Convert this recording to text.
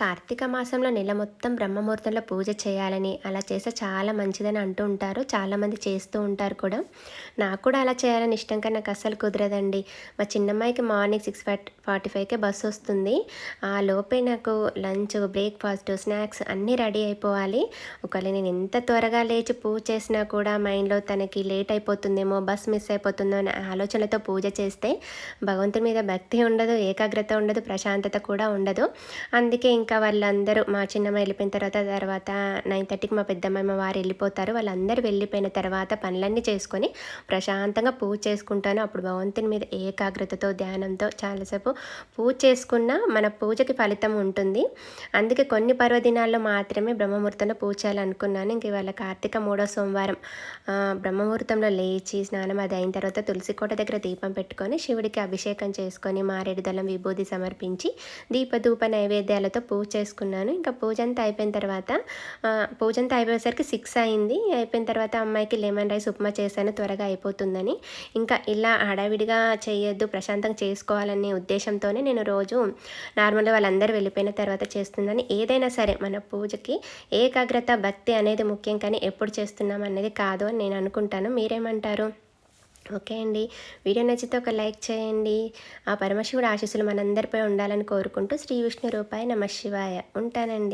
కార్తీక మాసంలో నెల మొత్తం బ్రహ్మముహూర్తంలో పూజ చేయాలని అలా చేస్తే చాలా మంచిదని అంటూ ఉంటారు. చాలామంది చేస్తూ ఉంటారు కూడా. నాకు కూడా అలా చేయాలని ఇష్టం కానీ నాకు అస్సలు కుదరదండి. మా చిన్నమ్మాయికి మార్నింగ్ సిక్స్ ఫార్టీ ఫైవ్కే బస్సు వస్తుంది. ఆ లోపే నాకు లంచ్ బ్రేక్ఫాస్ట్ స్నాక్స్ అన్నీ రెడీ అయిపోవాలి. ఒకవేళ నేను ఎంత త్వరగా లేచి పూజ చేసినా కూడా మైండ్లో తనకి లేట్ అయిపోతుందేమో బస్ మిస్ అయిపోతుందో అనే ఆలోచనలతో పూజ చేస్తే భగవంతుని మీద భక్తి ఉండదు ఏకాగ్రత ఉండదు ప్రశాంతత కూడా ఉండదు. అందుకే ఇంకా ఇంకా వాళ్ళందరూ మా చిన్నమ్మ వెళ్ళిపోయిన తర్వాత తర్వాత నైన్ థర్టీకి మా పెద్దమ్మ వారు వెళ్ళిపోతారు. వాళ్ళందరూ వెళ్ళిపోయిన తర్వాత పనులన్నీ చేసుకొని ప్రశాంతంగా పూజ చేసుకుంటాను. అప్పుడు భగవంతుని మీద ఏకాగ్రతతో ధ్యానంతో చాలాసేపు పూజ చేసుకున్న మన పూజకి ఫలితం ఉంటుంది. అందుకే కొన్ని పర్వదినాల్లో మాత్రమే బ్రహ్మముహూర్తంలో పూజ చేయాలనుకున్నాను. ఇంక ఇవాళ కార్తీక మూడో సోమవారం బ్రహ్మముహూర్తంలో లేచి స్నానం అది అయిన తర్వాత తులసి కోట దగ్గర దీపం పెట్టుకొని శివుడికి అభిషేకం చేసుకొని మారేడుదలం విభూది సమర్పించి దీపధూప నైవేద్యాలతో పూజ పూజ చేసుకున్నాను. ఇంకా పూజ అంతా అయిపోయిన తర్వాత పూజ అంతా అయిపోయేసరికి సిక్స్ అయింది. అయిపోయిన తర్వాత అమ్మాయికి లెమన్ రైస్ ఉప్మా చేశాను. త్వరగా అయిపోతుందని. ఇంకా ఇలా హడావిడిగా చేయొద్దు ప్రశాంతంగా చేసుకోవాలనే ఉద్దేశంతోనే నేను రోజు నార్మల్గా వాళ్ళందరూ వెళ్ళిపోయిన తర్వాత చేస్తుందని. ఏదైనా సరే మన పూజకి ఏకాగ్రత భక్తి అనేది ముఖ్యం. కానీ ఎప్పుడు చేస్తున్నాం అనేది కాదు అని నేను అనుకుంటాను. మీరేమంటారు? ఓకే అండి. వీడియో నచ్చితే ఒక లైక్ చేయండి. ఆ పరమశివుడు ఆశీస్సులు మనందరిపై ఉండాలని కోరుకుంటూ శ్రీ విష్ణు రూపాయ నమ శివాయ ఉంటానండి.